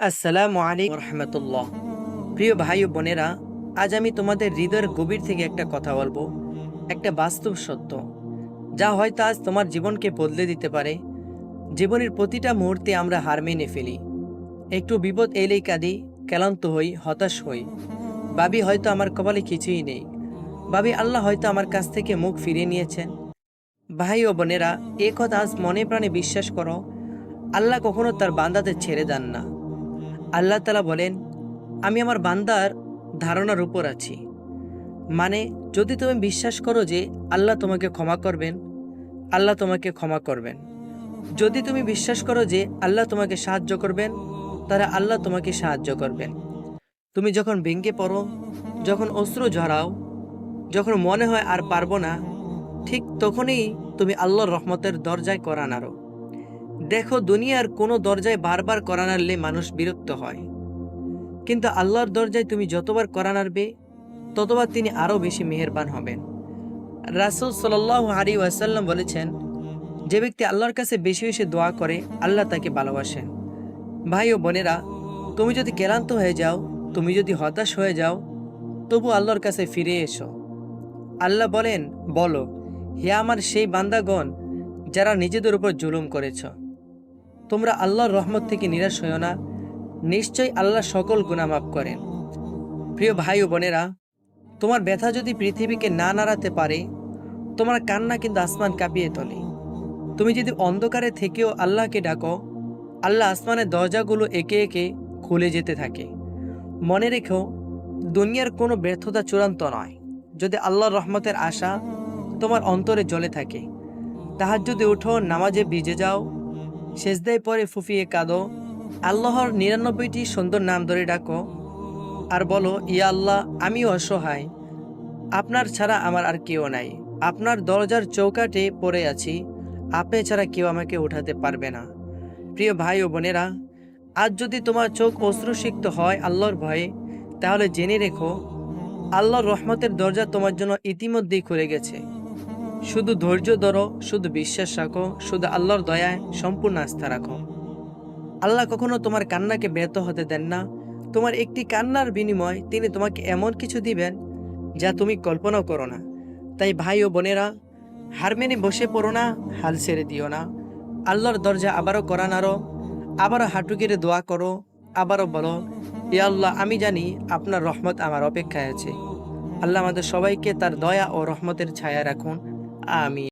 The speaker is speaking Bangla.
আসসালামু আলাইকুম রহমতুল্লাহ প্রিয় ভাই ও বোনেরা, আজ আমি তোমাদের হৃদয়ের গভীর থেকে একটা কথা বলব, একটা বাস্তব সত্য, যা হয়তো আজ তোমার জীবনকে বদলে দিতে পারে। জীবনের প্রতিটা মুহূর্তে আমরা হার মেনে ফেলি। একটু বিপদ এলেই কাঁদি, ক্লান্ত হই, হতাশ হই। ভাবি হয়তো আমার কপালে কিছুই নেই। ভাবি, আল্লাহ হয়তো আমার কাছ থেকে মুখ ফিরিয়ে নিয়েছেন। ভাই ও বোনেরা, এ কথা আজ মনে প্রাণে বিশ্বাস করো, আল্লাহ কখনো তার বান্দাদের ছেড়ে দেন না। আল্লাহ তালা বলেন, আমি আমার বান্দার ধারণার উপর আছি। মানে যদি তুমি বিশ্বাস করো যে আল্লাহ তোমাকে ক্ষমা করবেন, আল্লাহ তোমাকে ক্ষমা করবেন। যদি তুমি বিশ্বাস করো যে আল্লাহ তোমাকে সাহায্য করবেন, তাহলে আল্লাহ তোমাকে সাহায্য করবেন। তুমি যখন ভেঙে পড়ো, যখন অস্ত্র ঝরাও, যখন মনে হয় আর পারব না, ঠিক তখনই তুমি আল্লাহর রহমতের দরজায় করা নাড়ো। দেখো, দুনিয়ার কোনো দরজায় বারবার করা নাড়লে মানুষ বিরক্ত হয়। কিন্তু আল্লাহর দরজায় তুমি যতবার করা নাড়বে ততবার তিনি আরও বেশি মেহেরবান হবেন। রাসুল সাল্লাহ আলী ওয়াসাল্লাম বলেছেন, যে ব্যক্তি আল্লাহর কাছে বেশি বেশি দোয়া করে, আল্লাহ তাকে ভালোবাসেন। ভাই ও বোনেরা, তুমি যদি ক্লান্ত হয়ে যাও, তুমি যদি হতাশ হয়ে যাও, তবু আল্লাহর কাছে ফিরে এসো। আল্লাহ বলেন, বলো, হে আমার সেই বান্দাগণ যারা নিজেদের উপর জুলুম করেছ। তোমরা আল্লাহর রহমত থেকে নিরাশ হও না। নিশ্চয়ই আল্লাহ সকল গুণা মাফ করেন। প্রিয় ভাই ও বোনেরা, তোমার ব্যথা যদি পৃথিবীকে না নাড়াতে পারে, তোমার কান্না কিন্তু আসমান কাঁপিয়ে তোলে। তুমি যদি অন্ধকারে থেকেও আল্লাহকে ডাকো, আল্লাহ আসমানের দরজাগুলো একে একে খুলে যেতে থাকে। মনে রেখো, দুনিয়ার কোনো ব্যর্থতা চূড়ান্ত নয়। যদি আল্লাহর রহমতের আশা তোমার অন্তরে জ্বলে থাকে তাহার যদি উঠো, নামাজে ভিজে যাও সেজদায় পরে ফুফিয়ে কাঁদো, আল্লাহর নিরানব্বইটি সুন্দর নাম ধরে ডাকো আর বলো, ইয়া আল্লাহ আমি অসহায়। আপনার ছাড়া আমার আর কেউ নাই। আপনার দরজার চৌকাটে পড়ে আছি। আপনি ছাড়া কেউ আমাকে উঠাতে পারবে না। প্রিয় ভাই ও বোনেরা, আজ যদি তোমার চোখ অশ্রুসিক্ত হয় আল্লাহর ভয়ে, তাহলে জেনে রেখো, আল্লাহর রহমতের দরজা তোমার জন্য ইতিমধ্যেই খুলে গেছে। শুধু ধৈর্য ধরো, শুধু বিশ্বাস রাখো, শুধু আল্লাহর দয়ায় সম্পূর্ণ আস্থা রাখো। আল্লাহ কখনো তোমার কান্নাকে ব্যর্থ হতে দেন না। তোমার একটি কান্নার বিনিময় তিনি তোমাকে এমন কিছু দিবেন যা তুমি কল্পনাও করো না। তাই ভাই ও বোনেরা, হার মেনে বসে পড়ো না, হাল ছেড়ে দিও না। আল্লাহর দরজা আবারও করা নাড়ো, আবারও হাঁটু গেড়ে দোয়া করো, আবারও বলো ইয়া আল্লাহ, আমি জানি আপনার রহমত আমার অপেক্ষায় আছে। আল্লাহ আমাদের সবাইকে তার দয়া ও রহমতের ছায়া রাখুন। আমি